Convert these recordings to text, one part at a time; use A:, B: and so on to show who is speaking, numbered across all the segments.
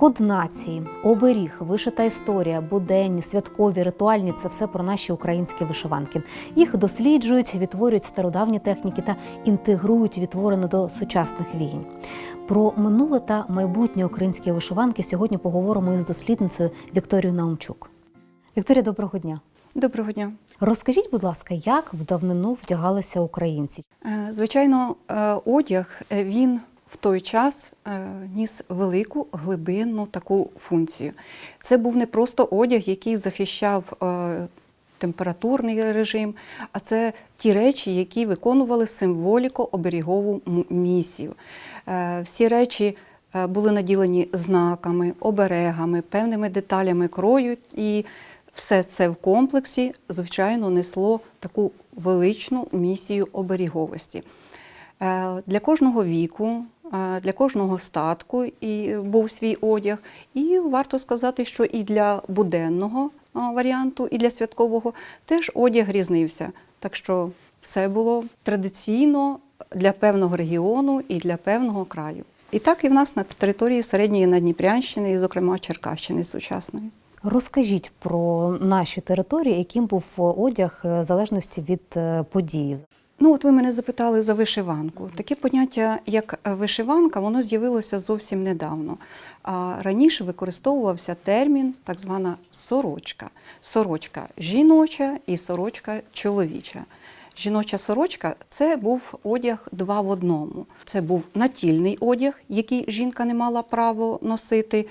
A: Код нації, оберіг, вишита історія, буденні, святкові, ритуальні це все про наші українські вишиванки. Їх досліджують, відтворюють стародавні техніки та інтегрують відтворено до сучасних війн. Про минуле та майбутнє українські вишиванки сьогодні поговоримо із дослідницею Вікторією Наумчук. Вікторія, доброго дня.
B: Доброго дня.
A: Розкажіть, будь ласка, як в давнину вдягалися українці?
B: Е, Звичайно, е, одяг е, він в той час е, ніс велику глибинну таку функцію. Це був не просто одяг, який захищав е, температурний режим, а це ті речі, які виконували символіко-оберігову місію. Е, Всі речі були наділені знаками, оберегами, певними деталями крою, і все це в комплексі, звичайно, несло таку величну місію оберіговості. Для кожного віку, для кожного статку і був свій одяг. І варто сказати, що і для буденного е, варіанту, і для святкового теж одяг різнився. Так що все було традиційно для певного регіону і для певного краю. І так і в нас на території середньої Надніпрянщини, і, зокрема Черкащини сучасної.
A: Розкажіть про наші території, яким був одяг е, в залежності від е, події.
B: Ну, от ви мене запитали за вишиванку. Таке поняття, як вишиванка, воно з'явилося зовсім недавно. А раніше використовувався термін так звана сорочка. Сорочка жіноча і сорочка чоловіча. Жіноча сорочка це був одяг два в одному. Це був натільний одяг, який жінка не мала право носити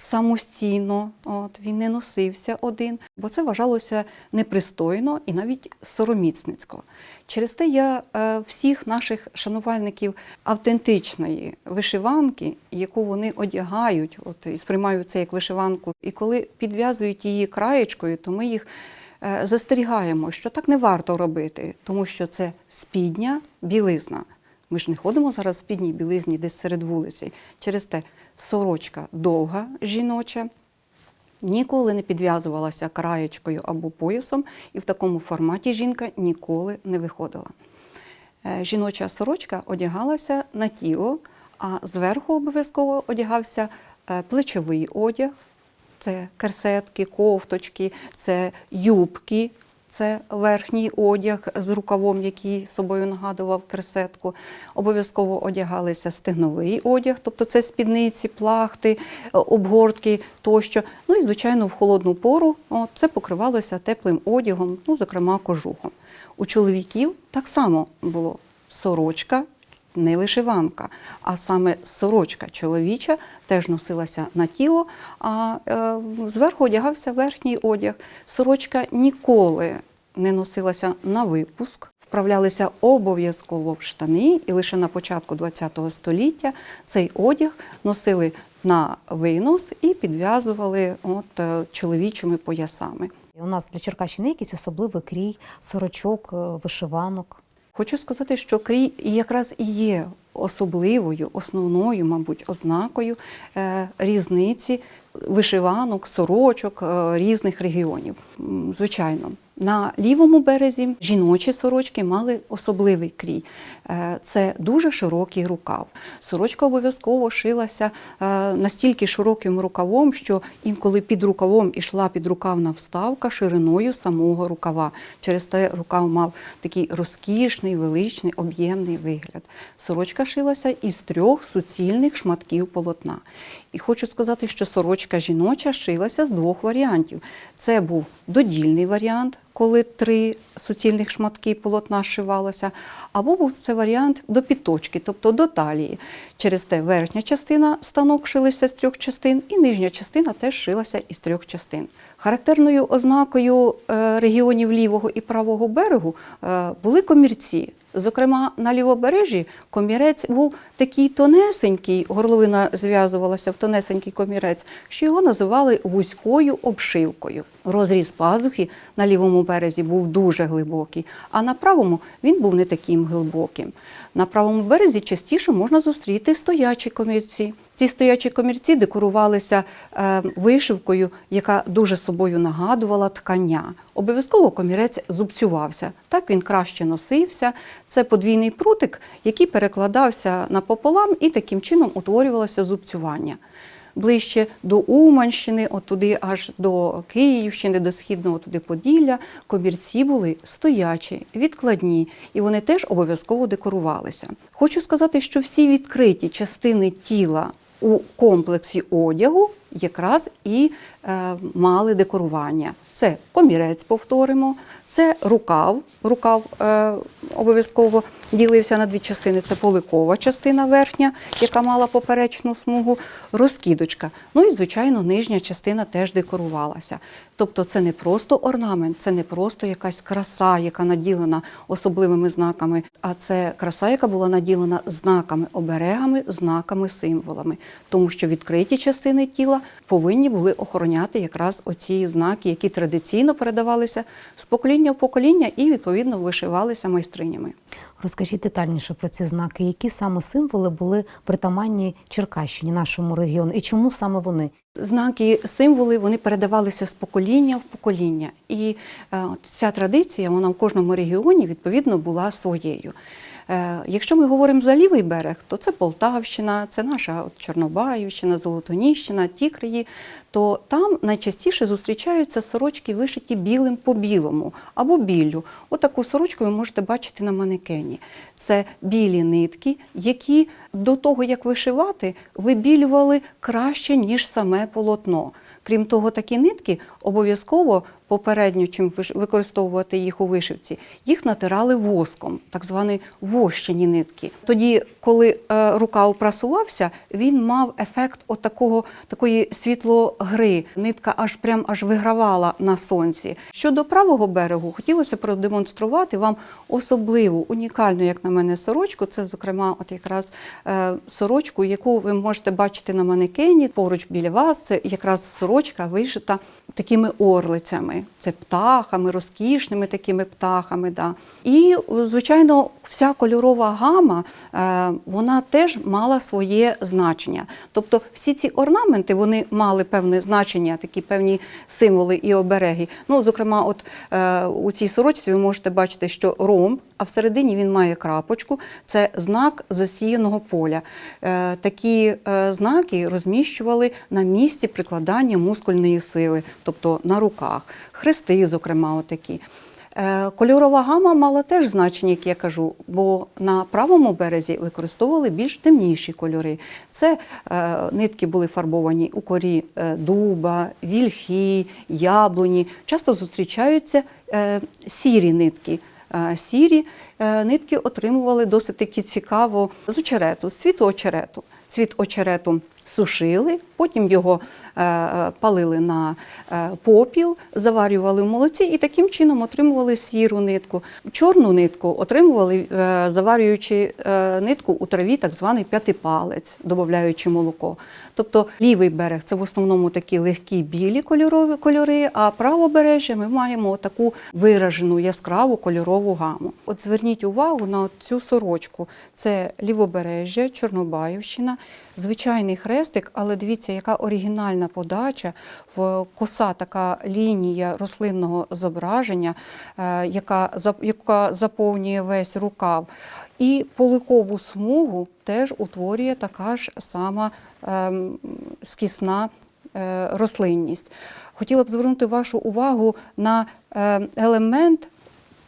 B: самостійно. От, він не носився один, бо це вважалося непристойно і навіть сороміцницько. Через те я е, всіх наших шанувальників автентичної вишиванки, яку вони одягають, от і сприймають це як вишиванку, і коли підв'язують її краєчкою, то ми їх е, застерігаємо, що так не варто робити, тому що це спідня білизна. Ми ж не ходимо зараз в спідній білизні десь серед вулиці. Через те сорочка довга жіноча, ніколи не підв'язувалася краєчкою або поясом, і в такому форматі жінка ніколи не виходила. Е, Жіноча сорочка одягалася на тіло, а зверху обов'язково одягався е, плечовий одяг, це керсетки, кофточки, це юбки, це верхній одяг з рукавом, який собою нагадував кресетку. Обов'язково одягалися стегновий одяг, тобто це спідниці, плахти, обгортки тощо. Ну і, звичайно, в холодну пору це покривалося теплим одягом, ну, зокрема, кожухом. У чоловіків так само було сорочка, не вишиванка, а саме сорочка чоловіча теж носилася на тіло, а е, зверху одягався верхній одяг. Сорочка ніколи не носилася на випуск, вправлялися обов'язково в штани, і лише на початку ХХ століття цей одяг носили на винос і підв'язували от, е, чоловічими поясами.
A: У нас для Черкащини якийсь особливий крій, сорочок, е, вишиванок.
B: Хочу сказати, що крій якраз і є особливою, основною, мабуть, ознакою е, різниці вишиванок, сорочок е, різних регіонів. Звичайно, на лівому березі жіночі сорочки мали особливий крій. Е, Це дуже широкий рукав. Сорочка обов'язково шилася е, настільки широким рукавом, що інколи під рукавом ішла підрукавна вставка шириною самого рукава. Через те рукав мав такий розкішний, величний, об'ємний вигляд. Сорочка шилася із трьох суцільних шматків полотна. І хочу сказати, що сорочка жіноча шилася з двох варіантів. Це був додільний варіант, коли три суцільних шматки полотна шивалося, або був це варіант до підточки, тобто до талії. Через те верхня частина станок шилася з трьох частин, і нижня частина теж шилася із трьох частин. Характерною ознакою е, регіонів лівого і правого берегу е, були комірці. Зокрема, на лівобережжі комірець був такий тонесенький, горловина зв'язувалася в тонесенький комірець, що його називали вузькою обшивкою. Розріз пазухи на лівому березі був дуже глибокий, а на правому він був не таким глибоким. На правому березі частіше можна зустріти стоячі комірці. Ці стоячі комірці декорувалися е, вишивкою, яка дуже собою нагадувала ткання. Обов'язково комірець зубцювався. Так він краще носився. Це подвійний прутик, який перекладався напополам і таким чином утворювалося зубцювання. Ближче до Уманщини, от туди аж до Київщини, до східного туди Поділля, комірці були стоячі, відкладні, і вони теж обов'язково декорувалися. Хочу сказати, що всі відкриті частини тіла у комплексі одягу якраз і е, мали декорування. Це комірець, повторимо, це рукав. Рукав е, обов'язково ділився на дві частини. Це поликова частина верхня, яка мала поперечну смугу, розкидочка. Ну і, звичайно, нижня частина теж декорувалася. Тобто це не просто орнамент, це не просто якась краса, яка наділена особливими знаками, а це краса, яка була наділена знаками, оберегами, знаками, символами. Тому що відкриті частини тіла повинні були охороняти якраз оці знаки, які традиційно передавалися з покоління в покоління і відповідно вишивалися майстринями.
A: Розкажіть детальніше про ці знаки, які саме символи були притаманні Черкащині, нашому регіону, і чому саме вони?
B: Знаки, символи вони передавалися з покоління в покоління. І е, ця традиція вона в кожному регіоні відповідно була своєю. Е, Якщо ми говоримо за лівий берег, то це Полтавщина, це наша Чорнобаївщина, Золотоніщина, ті краї, то там найчастіше зустрічаються сорочки, вишиті білим по білому або біллю. Отаку сорочку ви можете бачити на манекені. Це білі нитки, які до того, як вишивати, вибілювали краще, ніж саме полотно. Крім того, такі нитки обов'язково попередньо, чим використовувати їх у вишивці, їх натирали воском, так звані вощені нитки. Тоді, коли е, рукав прасувався, він мав ефект отакого, такої світлогри. Нитка аж прям аж вигравала на сонці. Щодо правого берегу, хотілося продемонструвати вам особливу, унікальну, як на мене, сорочку. Це, зокрема, от якраз е, сорочку, яку ви можете бачити на манекені поруч біля вас. Це якраз сорочка вишита такими орлицями. Це птахами, розкішними такими птахами. Да. І, звичайно, вся кольорова гама е, вона теж мала своє значення. Тобто всі ці орнаменти вони мали певне значення, такі певні символи і обереги. Ну, зокрема, от е, у цій сорочці ви можете бачити, що ромб, а всередині він має крапочку. Це знак засіяного поля. Е, такі е, знаки розміщували на місці прикладання мускульної сили, тобто на руках. Хрести, зокрема, отакі. Е, Кольорова гама мала теж значення, як я кажу, бо на правому березі використовували більш темніші кольори. Це е, нитки були фарбовані у корі е, дуба, вільхи, яблуні. Часто зустрічаються сірі нитки. Сірі нитки отримували досить таки цікаво з очерету, з цвіту очерету. Цвіт очерету сушили, потім його е, палили на е, попіл, заварювали в молоці і таким чином отримували сіру нитку. Чорну нитку отримували, е, заварюючи е, нитку у траві, так званий п'ятипалець, додаючи молоко. Тобто лівий берег це в основному такі легкі білі кольорові кольори, а правобережжя ми маємо таку виражену яскраву кольорову гаму. От зверніть увагу на цю сорочку. Це лівобережжя, Чорнобаївщина, звичайний хрестик, але дивіться, яка оригінальна подача, в коса така лінія рослинного зображення, е, яка, яка заповнює весь рукав. І поликову смугу теж утворює така ж сама ем, скісна е, рослинність. Хотіла б звернути вашу увагу на е, елемент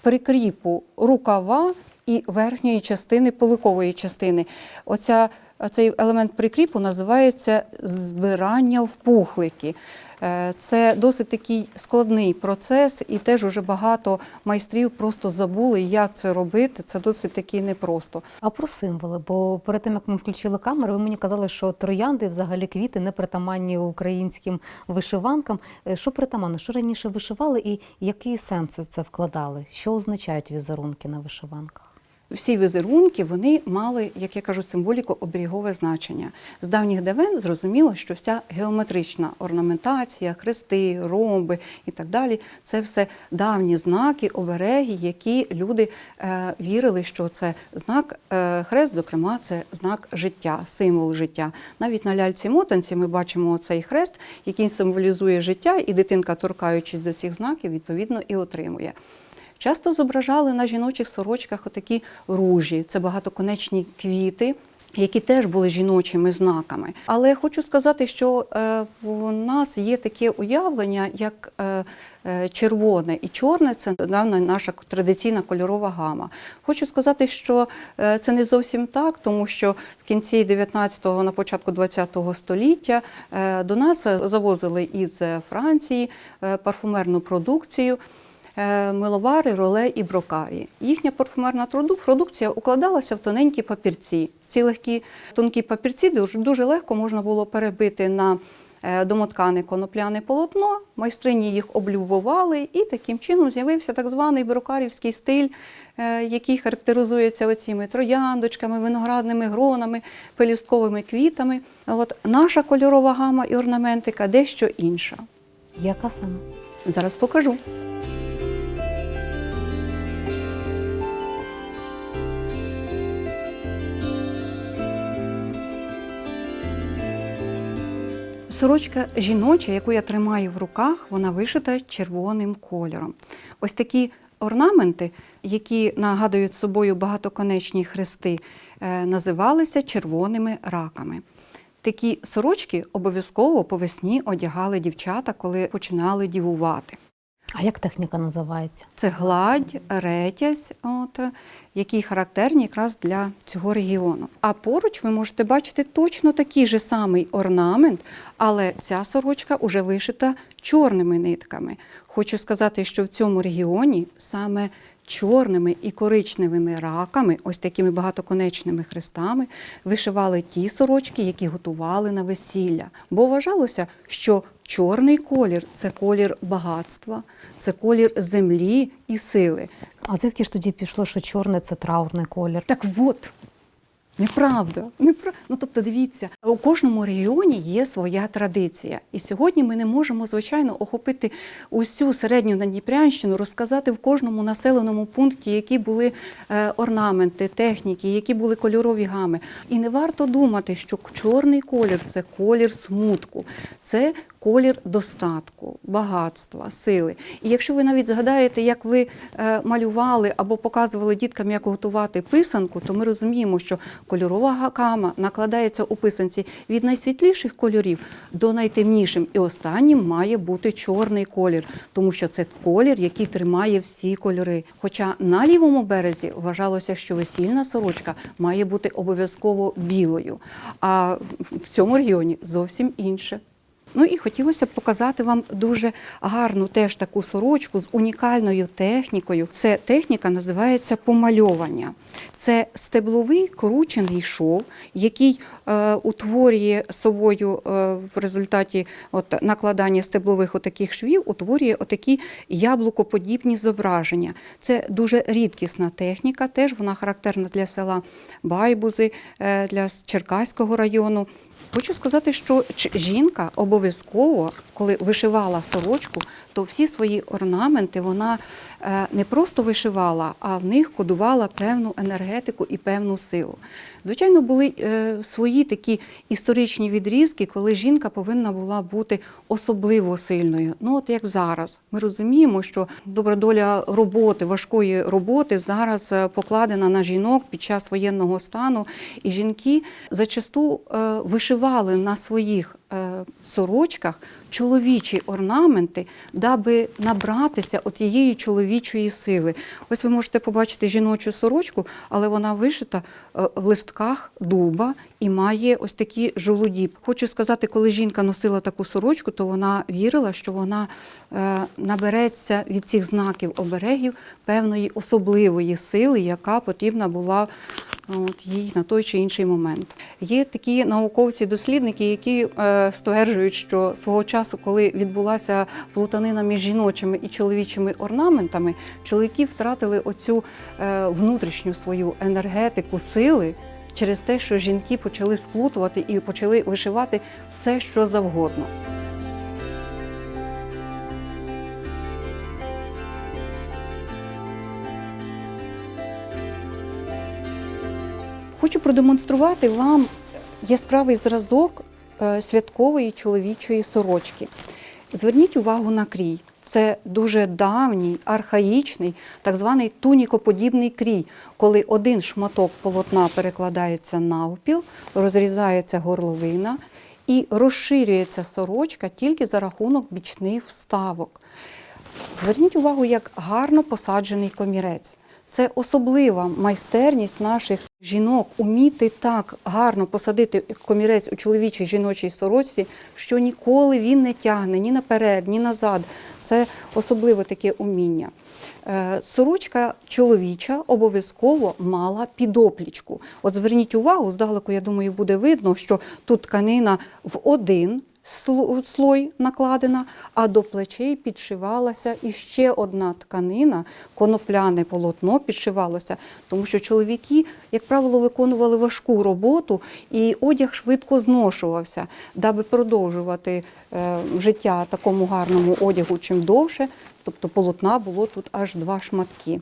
B: прикріпу рукава і верхньої частини поликової частини. Оця, цей елемент прикріпу називається збирання в пухлики. Е, Це досить такий складний процес, і теж уже багато майстрів просто забули, як це робити. Це досить таки непросто.
A: А про символи, бо перед тим як ми включили камеру, ви мені казали, що троянди, взагалі квіти не притаманні українським вишиванкам. Е, Що притаманно? Що раніше вишивали, і який сенс це вкладали? Що означають візерунки на вишиванках?
B: Всі візерунки вони мали, як я кажу, символіку оберігове значення. З давніх давен зрозуміло, що вся геометрична орнаментація, хрести, ромби і так далі це все давні знаки, обереги, які люди е, вірили, що це знак е, хрест, зокрема, це знак життя, символ життя. Навіть на ляльці мотанці ми бачимо цей хрест, який символізує життя, і дитинка, торкаючись до цих знаків, відповідно і отримує. Часто зображали на жіночих сорочках отакі ружі. Це багатоконечні квіти, які теж були жіночими знаками. Але хочу сказати, що е, в нас є таке уявлення, як е, е, червоне і чорне це наша традиційна кольорова гама. Хочу сказати, що це не зовсім так, тому що в кінці 19-го, на початку 20-го століття до нас завозили із Франції парфумерну продукцію. Е, Миловари, роле і брокарі. Їхня парфумерна продукція укладалася в тоненькі папірці. Ці легкі тонкі папірці дуже, дуже легко можна було перебити на е, домоткане конопляне полотно. Майстрині їх облюбували, і таким чином з'явився так званий брокарівський стиль, е, який характеризується оціми трояндочками, виноградними гронами, пелюстковими квітами. От наша кольорова гама і орнаментика дещо інша.
A: Яка саме?
B: Зараз покажу. Сорочка жіноча, яку я тримаю в руках, вона вишита червоним кольором. Ось такі орнаменти, які нагадують собою багатоконечні хрести, е, називалися червоними раками. Такі сорочки обов'язково по весні одягали дівчата, коли починали дівувати.
A: А як техніка називається?
B: Це гладь, ретязь, от, які характерні якраз для цього регіону. А поруч ви можете бачити точно такий же самий орнамент, але ця сорочка вже вишита чорними нитками. Хочу сказати, що в цьому регіоні саме чорними і коричневими раками, ось такими багатоконечними хрестами, вишивали ті сорочки, які готували на весілля. Бо вважалося, що чорний колір це колір багатства, це колір землі і сили.
A: А звідки ж тоді пішло, що чорне це траурний колір?
B: Так от. Неправда, непра... Ну, тобто, дивіться, у кожному регіоні є своя традиція. І сьогодні ми не можемо, звичайно, охопити усю середню Надніпрянщину, розказати в кожному населеному пункті, які були е, орнаменти, техніки, які були кольорові гами. І не варто думати, що чорний колір це колір смутку, це колір достатку, багатства, сили. І якщо ви навіть згадаєте, як ви е, малювали або показували діткам, як готувати писанку, то ми розуміємо, що кольорова гама накладається у писанці від найсвітліших кольорів до найтемнішим. І останнім має бути чорний колір, тому що це колір, який тримає всі кольори. Хоча на лівому березі вважалося, що весільна сорочка має бути обов'язково білою, а в цьому регіоні зовсім інше. Ну і хотілося б показати вам дуже гарну теж таку сорочку з унікальною технікою. Це техніка називається помальовання. Це стебловий кручений шов, який е, утворює собою е, в результаті от, накладання стеблових отаких швів, утворює отакі яблукоподібні зображення. Це дуже рідкісна техніка, теж вона характерна для села Байбузи, е, для Черкаського району. Хочу сказати, що жінка обов'язково, коли вишивала сорочку, то всі свої орнаменти вона не просто вишивала, а в них кодувала певну енергетику і певну силу. Звичайно, були е, свої такі історичні відрізки, коли жінка повинна була бути особливо сильною. Ну, от як зараз. Ми розуміємо, що добра доля роботи, важкої роботи зараз е, покладена на жінок під час воєнного стану. І жінки зачасту е, вишивали на своїх е, сорочках чоловічі орнаменти, даби набратися отієї чоловічої сили. Ось ви можете побачити жіночу сорочку, але вона вишита е, в листках дуба і має ось такі жолуді. Хочу сказати, коли жінка носила таку сорочку, то вона вірила, що вона е, набереться від цих знаків оберегів певної особливої сили, яка потрібна була от, їй на той чи інший момент. Є такі науковці-дослідники, які е, стверджують, що свого часу, коли відбулася плутанина між жіночими і чоловічими орнаментами, чоловіки втратили оцю е, внутрішню свою енергетику сили. Через те, що жінки почали сплутувати і почали вишивати все, що завгодно. Продемонструвати вам яскравий зразок е, святкової чоловічої сорочки. Зверніть увагу на крій. Це дуже давній, архаїчний, так званий тунікоподібний крій, коли один шматок полотна перекладається навпіл, розрізається горловина і розширюється сорочка тільки за рахунок бічних вставок. Зверніть увагу, як гарно посаджений комірець. Це особлива майстерність наших жінок уміти так гарно посадити комірець у чоловічій жіночій сорочці, що ніколи він не тягне ні наперед, ні назад. Це особливе таке уміння. Е, Сорочка чоловіча обов'язково мала підоплічку. От зверніть увагу, здалеку, я думаю, буде видно, що тут тканина в один слой накладена, а до плечей підшивалася іще одна тканина, конопляне полотно підшивалося, тому що чоловіки, як правило, виконували важку роботу, і одяг швидко зношувався. Даби продовжувати е, життя такому гарному одягу чим довше, тобто полотна було тут аж два шматки.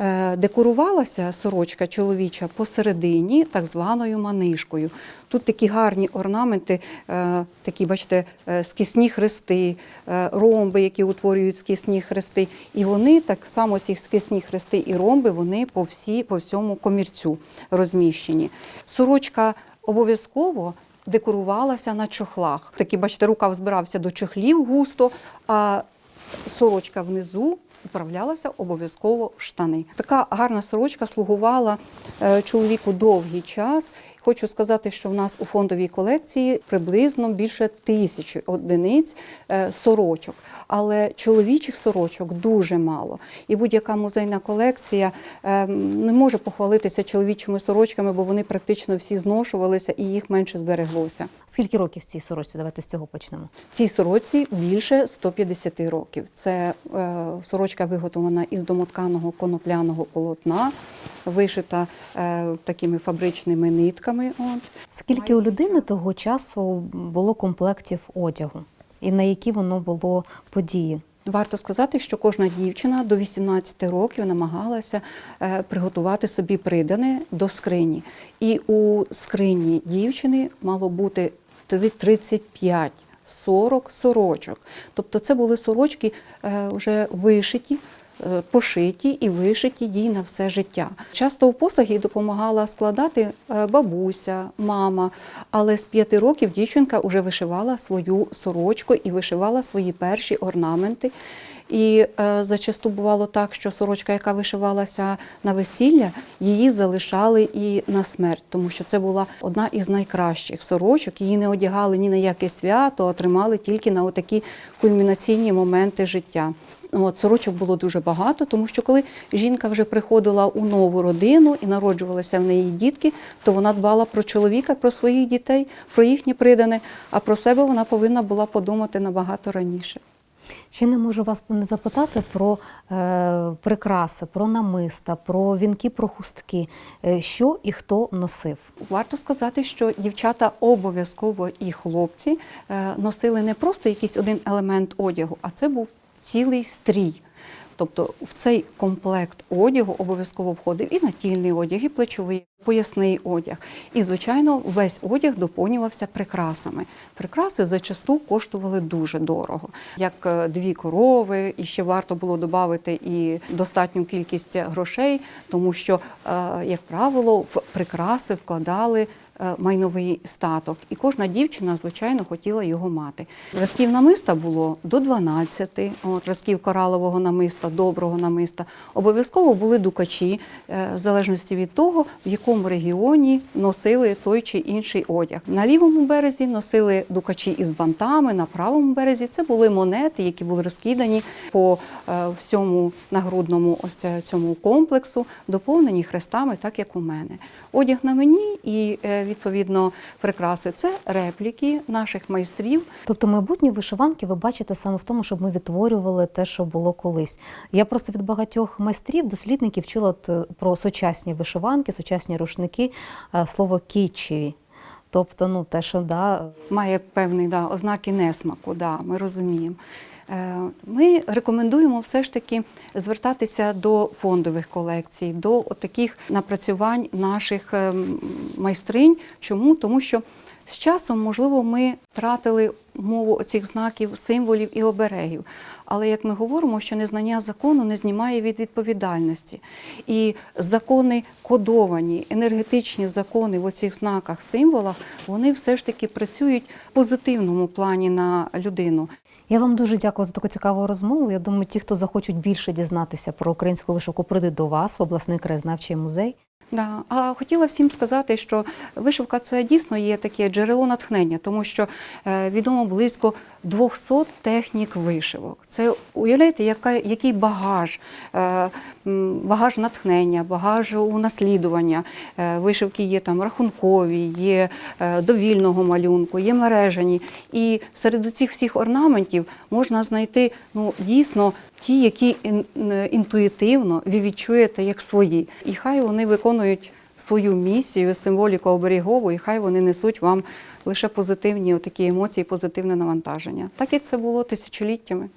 B: Е, Декорувалася сорочка чоловіча посередині так званою манишкою. Тут такі гарні орнаменти, е, такі, бачите, е, скісні хрести, ромби, які утворюють скісні хрести. І вони так само ці скісні хрести і ромби, вони по, всі, по всьому комірцю розміщені. Сорочка обов'язково декорувалася на чохлах. Такі, бачите, рукав збирався до чохлів густо, а сорочка внизу управлялася обов'язково в штани. Така гарна сорочка слугувала е, чоловіку довгий час. Хочу сказати, що в нас у фондовій колекції приблизно більше тисячі одиниць е, сорочок, але чоловічих сорочок дуже мало. І будь-яка музейна колекція е, не може похвалитися чоловічими сорочками, бо вони практично всі зношувалися і їх менше збереглося.
A: Скільки років цій сорочці? Давайте з цього почнемо.
B: Цій сороці більше 150 років. Це е, сорочка виготовлена із домотканого конопляного полотна, вишита е, такими фабричними нитками. От.
A: Скільки у людини того часу було комплектів одягу, і на які воно було події?
B: Варто сказати, що кожна дівчина до 18 років намагалася е, приготувати собі придане до скрині. І у скрині дівчини мало бути три- 35 40 сорочок. Тобто це були сорочки е, вже вишиті, е, пошиті і вишиті їй на все життя. Часто у посаг допомагала складати е, бабуся, мама, але з п'яти років дівчинка вже вишивала свою сорочку і вишивала свої перші орнаменти. І е, зачасту бувало так, що сорочка, яка вишивалася на весілля, її залишали і на смерть, тому що це була одна із найкращих сорочок. Її не одягали ні на яке свято, а тримали тільки на отакі кульмінаційні моменти життя. От, сорочок було дуже багато, тому що коли жінка вже приходила у нову родину і народжувалися в неї дітки, то вона дбала про чоловіка, про своїх дітей, про їхнє придане, а про себе вона повинна була подумати набагато раніше.
A: Чи не можу вас не запитати про е, прикраси, про намиста, про вінки, про хустки, Е, що і хто носив?
B: Варто сказати, що дівчата обов'язково і хлопці е, носили не просто якийсь один елемент одягу, а це був цілий стрій. Тобто в цей комплект одягу обов'язково входив і натільний одяг, і плечовий, поясний одяг. І, звичайно, весь одяг доповнювався прикрасами. Прикраси зачасту коштували дуже дорого, як е, дві корови, і ще варто було додати і достатню кількість грошей, тому що, е, як правило, в прикраси вкладали майновий статок. І кожна дівчина, звичайно, хотіла його мати. Разків намиста було до 12, от, разків коралового намиста, доброго намиста. Обов'язково були дукачі, е, в залежності від того, в якому регіоні носили той чи інший одяг. На лівому березі носили дукачі із бантами, на правому березі це були монети, які були розкидані по е, всьому нагрудному ось цьому комплексу, доповнені хрестами, так як у мене. Одяг на мені і е, відповідно прикраси це репліки наших майстрів.
A: Тобто майбутні вишиванки ви бачите саме в тому, щоб ми відтворювали те, що було колись. Я просто від багатьох майстрів, дослідників чула е, про сучасні вишиванки, сучасні рушники, е, слово кітчеві. Тобто, ну те, що да,
B: має певні да, ознаки несмаку, да, ми розуміємо. Е, Ми рекомендуємо все ж таки звертатися до фондових колекцій, до таких напрацювань наших ем, майстринь. Чому? Тому що З часом, можливо, ми втратили мову цих знаків, символів і оберегів. Але як ми говоримо, що незнання закону не знімає від відповідальності. І закони кодовані, енергетичні закони в оцих знаках, символах, вони все ж таки працюють в позитивному плані на людину.
A: Я вам дуже дякую за таку цікаву розмову. Я думаю, ті, хто захочуть більше дізнатися про українську вишивку, прийдуть до вас в обласний краєзнавчий музей.
B: Да. А хотіла всім сказати, що вишивка це дійсно є таке джерело натхнення, тому що е, відомо близько 200 технік вишивок. Це уявляєте, яка, який багаж, е, багаж натхнення, багаж унаслідування. Е, вишивки є там рахункові, є е, довільного малюнку, є мережані. І серед цих всіх орнаментів можна знайти ну, дійсно ті, які ін- інтуїтивно ви відчуєте як свої. І хай вони виконують свою місію, символіку оберігову, і хай вони несуть вам лише позитивні такі емоції, позитивне навантаження. Так і це було тисячоліттями.